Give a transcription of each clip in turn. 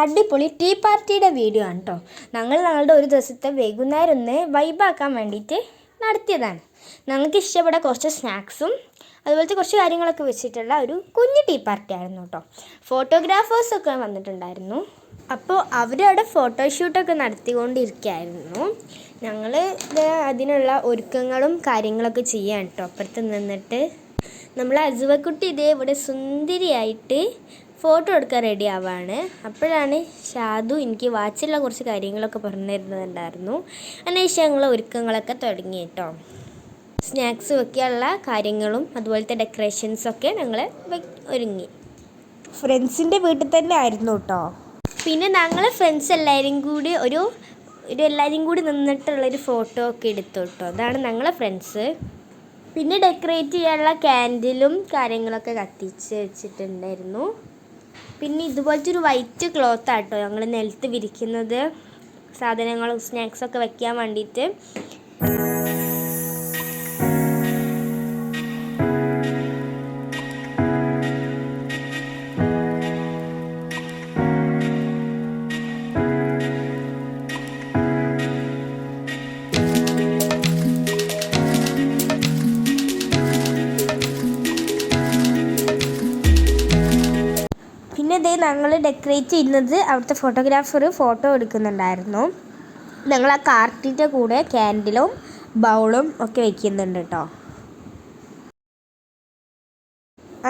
അടിപൊളി ടീ പാർട്ടിയുടെ വീഡിയോ ആണ് കേട്ടോ ഞങ്ങൾ ഞങ്ങളുടെ ഒരു ദിവസത്തെ വൈകുന്നേരം ഒന്ന് വൈബാക്കാൻ വേണ്ടിയിട്ട് നടത്തിയതാണ്. ഞങ്ങൾക്ക് ഇഷ്ടപ്പെട്ട കുറച്ച് സ്നാക്സും അതുപോലത്തെ കുറച്ച് കാര്യങ്ങളൊക്കെ വെച്ചിട്ടുള്ള ഒരു കുഞ്ഞു ടീ പാർട്ടി ആയിരുന്നു കേട്ടോ ഫോട്ടോഗ്രാഫേഴ്സൊക്കെ വന്നിട്ടുണ്ടായിരുന്നു. അപ്പോൾ അവരവിടെ ഫോട്ടോഷൂട്ടൊക്കെ നടത്തിക്കൊണ്ടിരിക്കുകയായിരുന്നു ഞങ്ങൾ അതിനുള്ള ഒരുക്കങ്ങളും കാര്യങ്ങളൊക്കെ ചെയ്യാൻ കേട്ടോ അപ്പുറത്ത് നിന്നിട്ട് നമ്മൾ അസുവക്കുട്ടി ഇതേ ഇവിടെ സുന്ദരിയായിട്ട് ഫോട്ടോ എടുക്കാൻ റെഡി ആവാണ്. അപ്പോഴാണ് ഷാദു എനിക്ക് വാച്ചിലുള്ള കുറച്ച് കാര്യങ്ങളൊക്കെ പറഞ്ഞു തരുന്നുണ്ടായിരുന്നു അതിനുശേഷം ഞങ്ങൾ ഒരുക്കങ്ങളൊക്കെ തുടങ്ങി കേട്ടോ. സ്നാക്സ് വെക്കാനുള്ള കാര്യങ്ങളും അതുപോലത്തെ ഡെക്കറേഷൻസൊക്കെ ഞങ്ങൾ ഒരുങ്ങി. ഫ്രണ്ട്സിന്റെ വീട്ടിൽ തന്നെ ആയിരുന്നു കേട്ടോ. പിന്നെ ഞങ്ങൾ ഫ്രണ്ട്സ് എല്ലാവരും കൂടി ഒരു ഒരു എല്ലാവരും കൂടി നിന്നിട്ടുള്ളൊരു ഫോട്ടോ ഒക്കെ എടുത്തു കേട്ടോ. അതാണ് ഞങ്ങളെ ഫ്രണ്ട്സ് പിന്നെ ഡെക്കറേറ്റ് ചെയ്യാനുള്ള ക്യാൻഡിലും കാര്യങ്ങളൊക്കെ കത്തിച്ച് വെച്ചിട്ടുണ്ടായിരുന്നു. പിന്നെ ഇതുപോലത്തെ ഒരു വൈറ്റ് ക്ലോത്ത് ആട്ടോ ഞങ്ങൾ നിലത്ത് വിരിക്കുന്നത്. സാധനങ്ങളും സ്നാക്സൊക്കെ വെക്കാൻ വേണ്ടിയിട്ട്. ഇതേ ഞങ്ങൾ ഡെക്കറേറ്റ് ചെയ്യുന്നത് അവിടുത്തെ ഫോട്ടോഗ്രാഫർ ഫോട്ടോ എടുക്കുന്നുണ്ടായിരുന്നു. ഞങ്ങൾ ആ കാർട്ടിന്റെ കൂടെ ക്യാൻഡിലും ബൗളും ഒക്കെ വെക്കുന്നുണ്ട് കേട്ടോ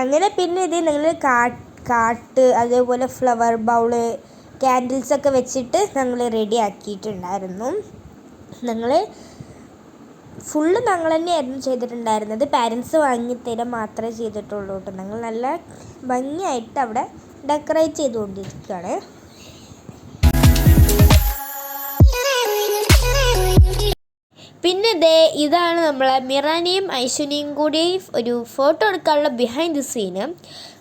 അങ്ങനെ പിന്നെ ഇത് ഞങ്ങൾ കാട്ട് അതേപോലെ ഫ്ലവർ ബൗൾ ക്യാൻഡിൽസ് ഒക്കെ വെച്ചിട്ട് ഞങ്ങൾ റെഡി ആക്കിയിട്ടുണ്ടായിരുന്നു. ഞങ്ങൾ ഫുള്ള് ഞങ്ങൾ തന്നെയായിരുന്നു ചെയ്തിട്ടുണ്ടായിരുന്നത്. പാരൻസ് വാങ്ങിത്തരാൻ മാത്രമേ ചെയ്തിട്ടുള്ളൂ കേട്ടോ ഞങ്ങൾ നല്ല ഭംഗിയായിട്ട് അവിടെ ഡെക്കറേറ്റ് ചെയ്തുകൊണ്ടിരിക്കുകയാണ്. പിന്നെ ദേ ഇതാണ് നമ്മളെ മിറാനിയും ഐശ്വര്യയും കൂടി ഒരു ഫോട്ടോ എടുക്കാനുള്ള ബിഹൈൻഡ് ദി സീന്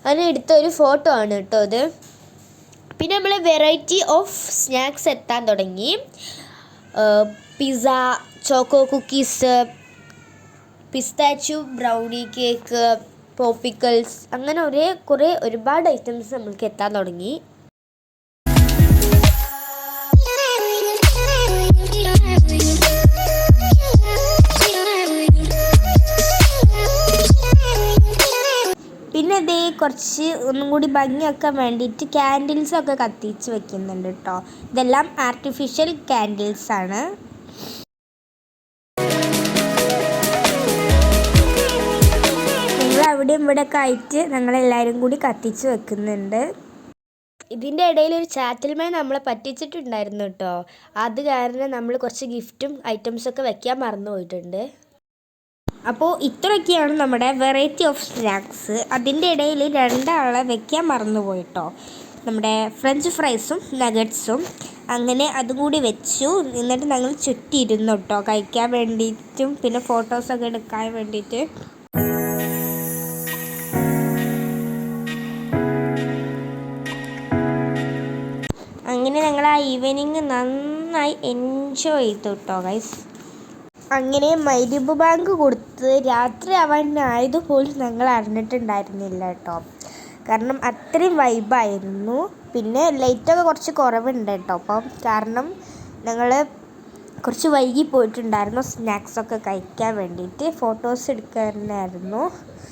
അതിന് എടുത്ത ഒരു ഫോട്ടോ ആണ് കേട്ടോ അത് പിന്നെ നമ്മൾ വെറൈറ്റി ഓഫ് സ്നാക്സ് എത്താൻ തുടങ്ങി. Pizza choco cookies pistachio brownie cake popsicles അങ്ങനെ ഒരേ കുറേ ഒരുപാട് ഐറ്റംസ് നമ്മൾക്ക് എത്താൻ തുടങ്ങി. പിന്നെ ഇതേ കുറച്ച് ഒന്നും കൂടി ഭംഗിയാക്കാൻ വേണ്ടിയിട്ട് ക്യാൻഡിൽസൊക്കെ കത്തിച്ച് വെക്കുന്നുണ്ട് കേട്ടോ ഇതെല്ലാം ആർട്ടിഫിഷ്യൽ ക്യാൻഡിൽസ് അവിടെയും ഇവിടെ ഒക്കെ ആയിട്ട് ഞങ്ങളെല്ലാവരും കൂടി കത്തിച്ച് വെക്കുന്നുണ്ട്. ഇതിന്റെ ഇടയിൽ ഒരു ചാറ്റൽമേ നമ്മളെ പറ്റിച്ചിട്ടുണ്ടായിരുന്നു കേട്ടോ. അത് കാരണം നമ്മൾ കുറച്ച് ഗിഫ്റ്റും ഐറ്റംസൊക്കെ വെക്കാൻ മറന്നു പോയിട്ടുണ്ട്. അപ്പോൾ ഇത്രയൊക്കെയാണ് നമ്മുടെ വെറൈറ്റി ഓഫ് സ്നാക്സ് അതിന്റെ ഇടയിൽ രണ്ടാളെ വെക്കാൻ മറന്നു പോയിട്ടോ. നമ്മുടെ ഫ്രഞ്ച് ഫ്രൈസും നഗറ്റ്സും അങ്ങനെ അതും കൂടി വെച്ചു. എന്നിട്ട് ഞങ്ങൾ ചുറ്റിയിരുന്നു കേട്ടോ. കഴിക്കാൻ വേണ്ടിയിട്ടും പിന്നെ ഫോട്ടോസൊക്കെ എടുക്കാൻ വേണ്ടിയിട്ട്. അങ്ങനെ ഞങ്ങൾ ആ ഈവനിങ് നന്നായി എൻജോയ് ചെയ്തു കേട്ടോ ഗൈസ് അങ്ങനെ മൈരിബ് ബാങ്ക് കൊടുത്ത് രാത്രി ആവാനായതുപോലും ഞങ്ങൾ അറിഞ്ഞിട്ടുണ്ടായിരുന്നില്ല കേട്ടോ. കാരണം അത്രയും വൈബായിരുന്നു പിന്നെ ലൈറ്റൊക്കെ കുറച്ച് കുറവുണ്ട് കേട്ടോ. അപ്പം കാരണം ഞങ്ങൾ കുറച്ച് വൈകി പോയിട്ടുണ്ടായിരുന്നു. സ്നാക്സൊക്കെ കഴിക്കാൻ വേണ്ടിയിട്ട് ഫോട്ടോസ് എടുക്കാനായിരുന്നു.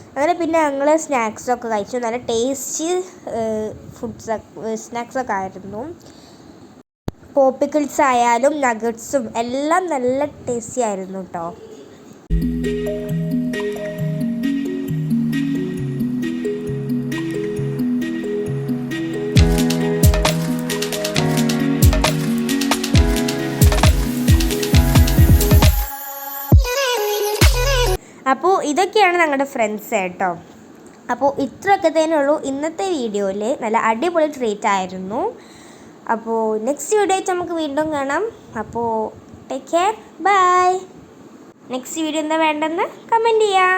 അങ്ങനെ പിന്നെ ഞങ്ങൾ സ്നാക്സൊക്കെ കഴിച്ചു. നല്ല ടേസ്റ്റി ഫുഡ്സ് സ്നാക്സൊക്കെ ആയിരുന്നു. പോപ്പിക്കിൾസ് ആയാലും നഗറ്റ്സും എല്ലാം നല്ല ടേസ്റ്റി ആയിരുന്നു കേട്ടോ അപ്പോൾ ഇതൊക്കെയാണ് ഞങ്ങളുടെ ഫ്രണ്ട്സ് കേട്ടോ അപ്പോൾ ഇത്രയൊക്കെ തന്നെ ഉള്ളൂ ഇന്നത്തെ വീഡിയോയിൽ നല്ല അടിപൊളി ട്രീറ്റ് ആയിരുന്നു. അപ്പോൾ നെക്സ്റ്റ് വീഡിയോ ആയിട്ട് നമുക്ക് വീണ്ടും കാണാം. അപ്പോൾ take care bye next video എന്താ വേണ്ടെന്ന് കമന്റ് ചെയ്യാം.